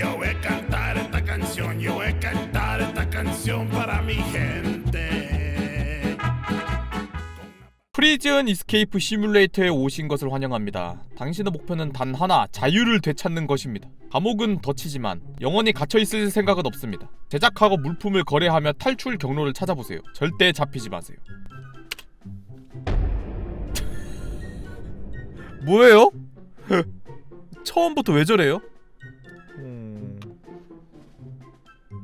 Yo voy a cantar esta canción, yo voy a cantar esta canción para mi gente. 프리즌 이스케이프 시뮬레이터에 오신 것을 환영합니다. 당신의 목표는 단 하나, 자유를 되찾는 것입니다. 감옥은 덫이지만 영원히 갇혀 있을 생각은 없습니다. 제작하고 물품을 거래하며 탈출 경로를 찾아보세요. 절대 잡히지 마세요. 뭐예요? 처음부터 왜 저래요?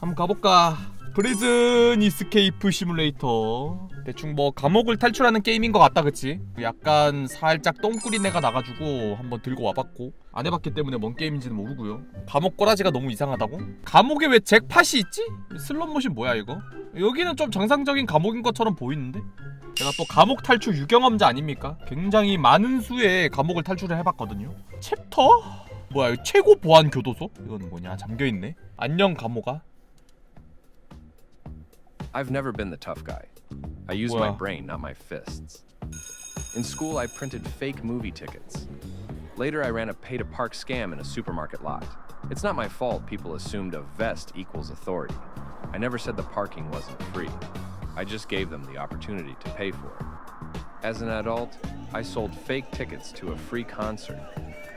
한번 가볼까? 프리즌 이스케이프 시뮬레이터 대충 뭐 감옥을 탈출하는 게임인 것 같다 그치? 약간 살짝 똥꾸린 애가 나가지고 한번 들고 와봤고 안 해봤기 때문에 뭔 게임인지는 모르고요 감옥 꼬라지가 너무 이상하다고? 감옥에 왜 잭팟이 있지? 슬롯모션 뭐야 이거? 여기는 좀 정상적인 감옥인 것처럼 보이는데? 제가 또 감옥 탈출 유경험자 아닙니까? 굉장히 많은 수의 감옥을 탈출을 해봤거든요 챕터? 뭐야 최고 보안 교도소? 이건 뭐냐 잠겨있네 안녕 감옥아 I've never been the tough guy. I use my Wow. brain, not my fists. In school, I printed fake movie tickets. Later, I ran a pay to park scam in a supermarket lot. It's not my fault people assumed a vest equals authority. I never said the parking wasn't free. I just gave them the opportunity to pay for it. As an adult, I sold fake tickets to a free concert.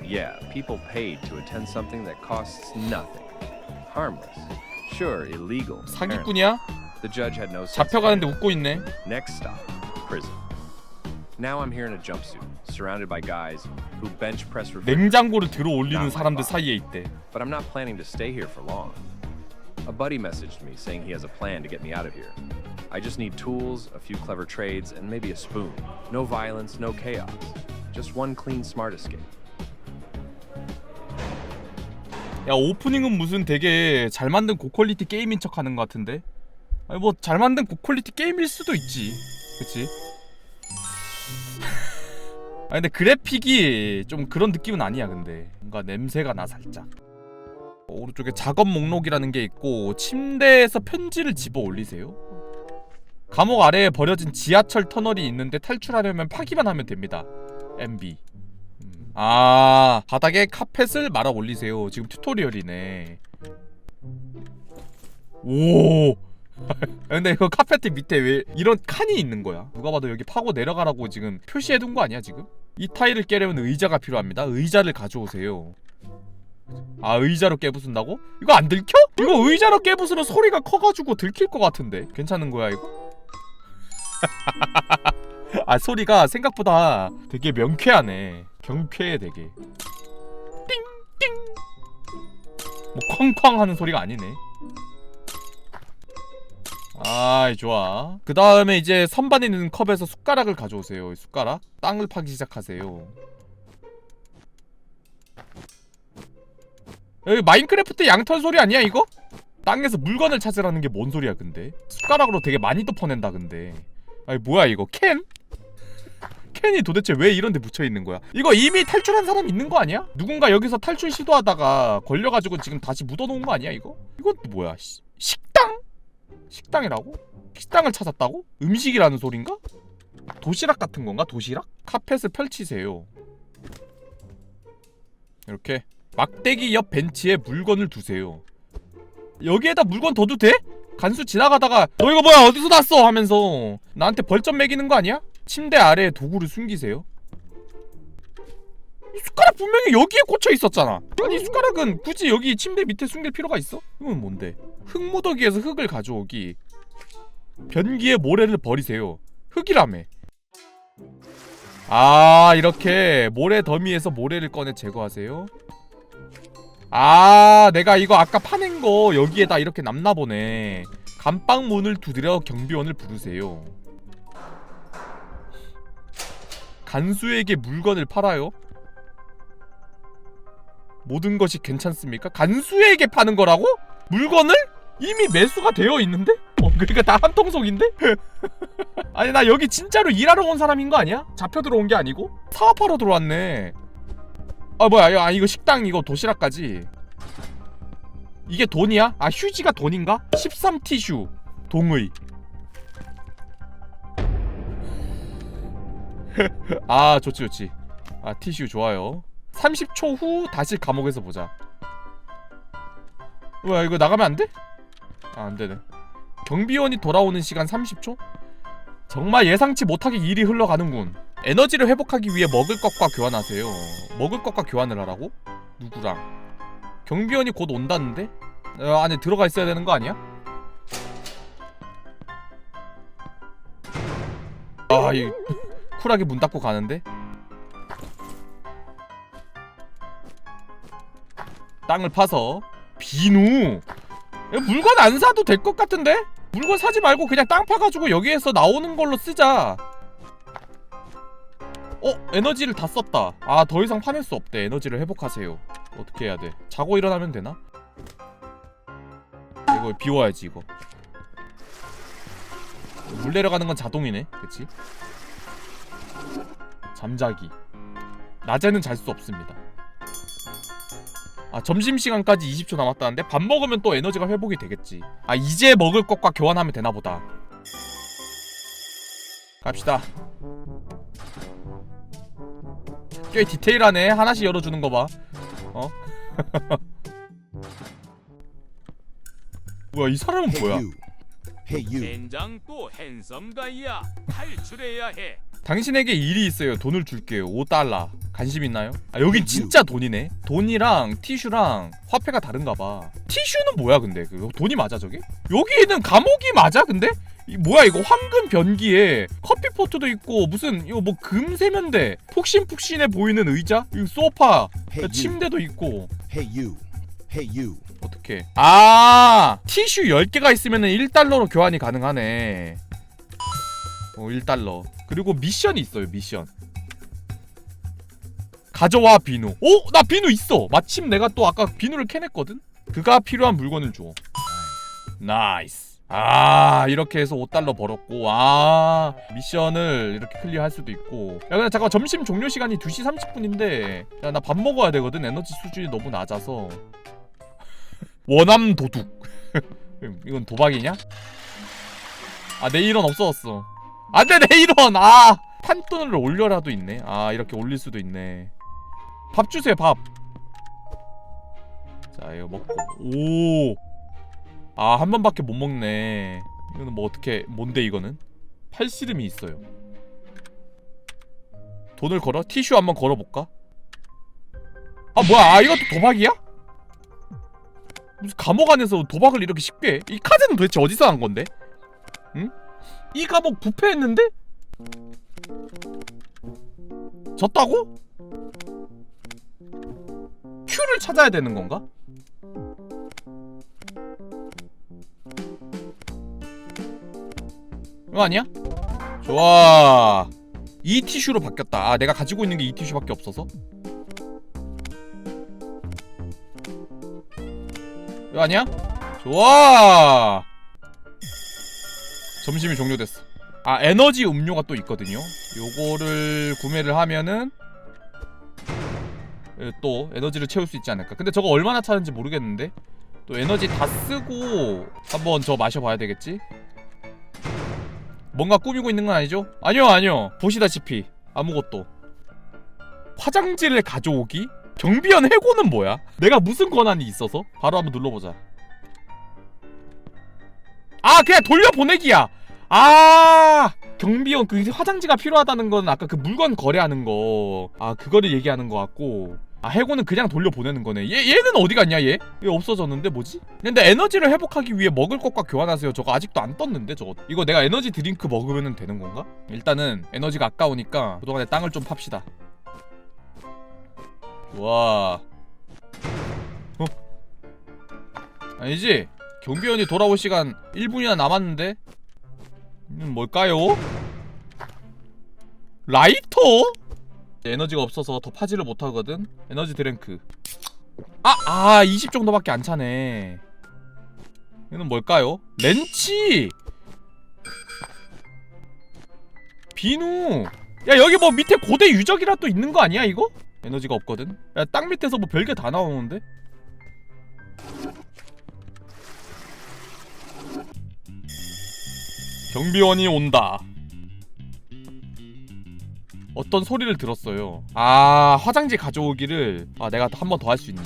Yeah, people paid to attend something that costs nothing. Harmless. Sure, illegal. apparently. 사기꾼이야? The judge had no sense. 잡혀가는데. 웃고 있네 Next stop, prison. Now I'm here in a jumpsuit, surrounded by guys who bench press refrigerators. 냉장고를 들어 올리는 사람들 사이에 있대 But I'm not planning to stay here for long. A buddy messaged me saying he has a plan to get me out of here. I just need tools, a few clever trades, and maybe a spoon. No violence, no chaos. Just one clean, smart escape. 야 오프닝은 무슨 되게 잘 만든 고퀄리티 게임인 척 하는 것 같은데 아니 뭐 잘 만든 고퀄리티 게임일 수도 있지. 그치? 아 근데 그래픽이 좀 그런 느낌은 아니야 근데. 뭔가 냄새가 나 살짝. 오른쪽에 작업 목록이라는 게 있고 침대에서 편지를 집어 올리세요. 감옥 아래에 버려진 지하철 터널이 있는데 탈출하려면 파기만 하면 됩니다. MB 음. 아 바닥에 카펫을 말아 올리세요. 지금 튜토리얼이네. 오 근데 이거 카페트 밑에 왜 이런 칸이 있는 거야 누가 봐도 여기 파고 내려가라고 지금 표시해 둔 거 아니야 지금? 이 타일을 깨려면 의자가 필요합니다 의자를 가져오세요 아 의자로 깨부순다고? 이거 안 들켜? 이거 의자로 깨부수면 소리가 커가지고 들킬 것 같은데 괜찮은 거야 이거? 아 소리가 생각보다 되게 명쾌하네 경쾌해 되게 띵띵 뭐 쾅쾅 하는 소리가 아니네 아이 좋아 그 다음에 이제 선반에 있는 컵에서 숟가락을 가져오세요 숟가락 땅을 파기 시작하세요 여기 마인크래프트 양털 소리 아니야 이거? 땅에서 물건을 찾으라는 게 뭔 소리야 근데 숟가락으로 되게 많이 덮어낸다 근데 아니 뭐야 이거 캔? 캔이 도대체 왜 이런 데 묻혀 있는 거야? 이거 이미 탈출한 사람 있는 거 아니야? 누군가 여기서 탈출 시도하다가 걸려가지고 지금 다시 묻어놓은 거 아니야 이거? 이건 또 뭐야 시- 식당? 식당이라고? 식당을 찾았다고? 음식이라는 소린가? 도시락 같은 건가? 도시락? 카펫을 펼치세요 이렇게 막대기 옆 벤치에 물건을 두세요 여기에다 물건 둬도 돼? 간수 지나가다가 너 이거 뭐야 어디서 났어 하면서 나한테 벌점 매기는 거 아니야? 침대 아래에 도구를 숨기세요 이 숟가락 분명히 여기에 꽂혀 있었잖아 아니 이 숟가락은 굳이 여기 침대 밑에 숨길 필요가 있어? 이건 뭔데? 흙무더기에서 흙을 가져오기 변기에 모래를 버리세요 흙이라며 아 이렇게 모래 더미에서 모래를 꺼내 제거하세요 아 내가 이거 아까 파낸 거 여기에다 이렇게 놨나 보네 감방 문을 두드려 경비원을 부르세요 간수에게 물건을 팔아요? 모든 것이 괜찮습니까? 간수에게 파는 거라고? 물건을? 이미 매수가 되어 있는데? 어 그러니까 다 한 통속인데? 아니 나 여기 진짜로 일하러 온 사람인 거 아니야? 잡혀 들어온 게 아니고? 사업하러 들어왔네 아 뭐야 야, 아, 이거 식당 이거 도시락까지 이게 돈이야? 아 휴지가 돈인가? 13티슈 동의 아 좋지 좋지 아 티슈 좋아요 30초 후 다시 감옥에서 보자 뭐야 이거 나가면 안 돼? 아 안되네 경비원이 돌아오는 시간 30초? 정말 예상치 못하게 일이 흘러가는군 에너지를 회복하기 위해 먹을 것과 교환하세요 먹을 것과 교환을 하라고? 누구랑? 경비원이 곧 온다는데? 어, 안에 들어가 있어야 되는 거 아니야? 아, 이 쿨하게 문 닫고 가는데? 땅을 파서 비누 야, 물건 안 사도 될 것 같은데? 물건 사지 말고 그냥 땅 파가지고 여기에서 나오는 걸로 쓰자 어? 에너지를 다 썼다 아 더 이상 파낼 수 없대 에너지를 회복하세요 어떻게 해야 돼? 자고 일어나면 되나? 이거 비워야지 이거 물 내려가는 건 자동이네 그치? 잠자기 낮에는 잘 수 없습니다 아 점심시간까지 20초 남았다는데 밥 먹으면 또 에너지가 회복이 되겠지 아 이제 먹을 것과 교환하면 되나보다 갑시다 꽤 디테일하네 하나씩 열어주는 거봐 어? 뭐야 이 사람은 뭐야 you. Hey you. 젠장 또 핸섬 가이야 탈출해야 해 당신에게 일이 있어요. 돈을 줄게요. 5달러. 관심 있나요? 아, 여긴 진짜 돈이네. 돈이랑 티슈랑 화폐가 다른가 봐. 티슈는 뭐야, 근데? 그 돈이 맞아, 저게? 여기는 감옥이 맞아, 근데? 이 뭐야 이거 황금 변기에 커피포트도 있고 무슨 이거 뭐 금 세면대 푹신푹신해 보이는 의자 이 소파 Hey you. 침대도 있고 Hey you. Hey you. 어떻게 아 티슈 10개가 있으면 1달러로 교환이 가능하네 어 1달러 그리고 미션이 있어요 미션 가져와 비누. 오! 나 비누 있어. 마침 내가 또 아까 비누를 캐냈거든? 그가 필요한 물건을 줘. 나이스. 아 이렇게 해서 5달러 벌었고 아 미션을 이렇게 클리어할 수도 있고. 야 근데 잠깐 점심 종료 시간이 2시 30분인데 야 나 밥 먹어야 되거든. 에너지 수준이 너무 낮아서. 원함 도둑. 이건 도박이냐? 아 내일은 없어졌어. 안돼 내일은! 아 판돈을 올려라도 있네. 아 이렇게 올릴 수도 있네 밥 주세요 밥 자 이거 먹고 오 아 한 번밖에 못 먹네 이거는 뭐 어떻게 뭔데 이거는 팔씨름이 있어요 돈을 걸어? 티슈 한번 걸어볼까? 아 뭐야 아 이것도 도박이야? 무슨 감옥 안에서 도박을 이렇게 쉽게 해? 이 카드는 도대체 어디서 난 건데? 응? 이 감옥 부패했는데? 졌다고? 큐를 찾아야 되는 건가? 이거 아니야? 좋아 이 티슈로 바뀌었다 아 내가 가지고 있는 게 이 티슈밖에 없어서 이거 아니야? 좋아 점심이 종료됐어 아 에너지 음료가 또 있거든요 요거를 구매를 하면은 예, 또 에너지를 채울 수 있지 않을까. 근데 저거 얼마나 차는지 모르겠는데? 또 에너지 다 쓰고 한번 저 마셔봐야 되겠지? 뭔가 꾸미고 있는 건 아니죠? 아니요 아니요. 보시다시피 아무것도. 화장지를 가져오기? 경비원 해고는 뭐야? 내가 무슨 권한이 있어서? 바로 한번 눌러보자. 아 그냥 돌려보내기야! 아! 경비원 그 화장지가 필요하다는 건 아까 그 물건 거래하는 거 아 그거를 얘기하는 거 같고 아 해고는 그냥 돌려보내는 거네 얘, 얘는 어디 갔냐 얘? 얘 없어졌는데 뭐지? 근데 에너지를 회복하기 위해 먹을 것과 교환하세요 저거 아직도 안 떴는데 저거 이거 내가 에너지 드링크 먹으면 되는 건가? 일단은 에너지가 아까우니까 그동안에 땅을 좀 팝시다 와 어? 아니지? 경비원이 돌아올 시간 1분이나 남았는데 이건 뭘까요? 라이터? 에너지가 없어서 더 파지를 못하거든? 에너지 드랭크 아! 아 20 정도밖에 안 차네 이거는 뭘까요? 렌치! 비누 야 여기 뭐 밑에 고대 유적이라 또 있는 거 아니야 이거? 에너지가 없거든 야 땅 밑에서 뭐 별게 다 나오는데? 경비원이 온다. 어떤 소리를 들었어요. 아 화장지 가져오기를 아 내가 한 번 더 할 수 있네.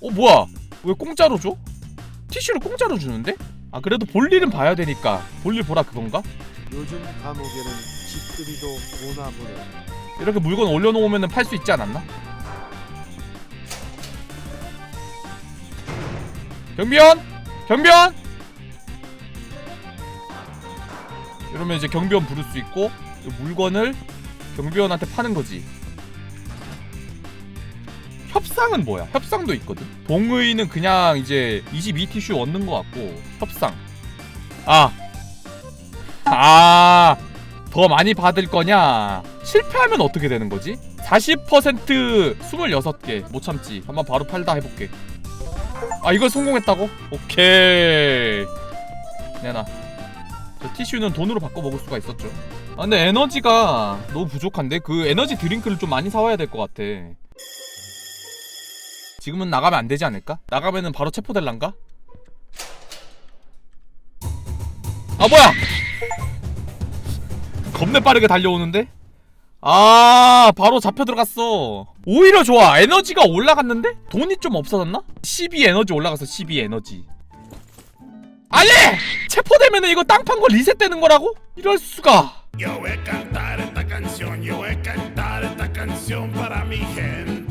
어 뭐야 왜 공짜로 줘? 티슈를 공짜로 주는데? 아 그래도 볼일은 봐야 되니까 볼일 보라 그건가? 요즘 감옥에는 집들이도 오나 보네. 이렇게 물건 올려놓으면 팔 수 있지 않았나? 경비원! 경비원! 이러면 이제 경비원 부를 수 있고 이 물건을 경비원한테 파는 거지 협상은 뭐야? 협상도 있거든 동의는 그냥 이제 22티슈 얻는 거 같고 협상 아 아, 더 많이 받을 거냐? 실패하면 어떻게 되는 거지? 40% 26개 못 참지. 한번 바로 팔다 해볼게. 아 이걸 성공했다고? 오케이. 내놔. 저 티슈는 돈으로 바꿔 먹을 수가 있었죠. 아 근데 에너지가 너무 부족한데 그 에너지 드링크를 좀 많이 사와야 될 것 같아. 지금은 나가면 안 되지 않을까? 나가면은 바로 체포될란가? 아 뭐야? 겁내 빠르게 달려오는데? 아 바로 잡혀 들어갔어 오히려 좋아 에너지가 올라갔는데? 돈이 좀 없어졌나? 12 에너지 올라갔어 12 에너지 아니! 체포되면 이거 땅 판 거 리셋되는 거라고? 이럴 수가 Yo voy a cantar esta canción, yo voy a cantar esta canción para mi gente.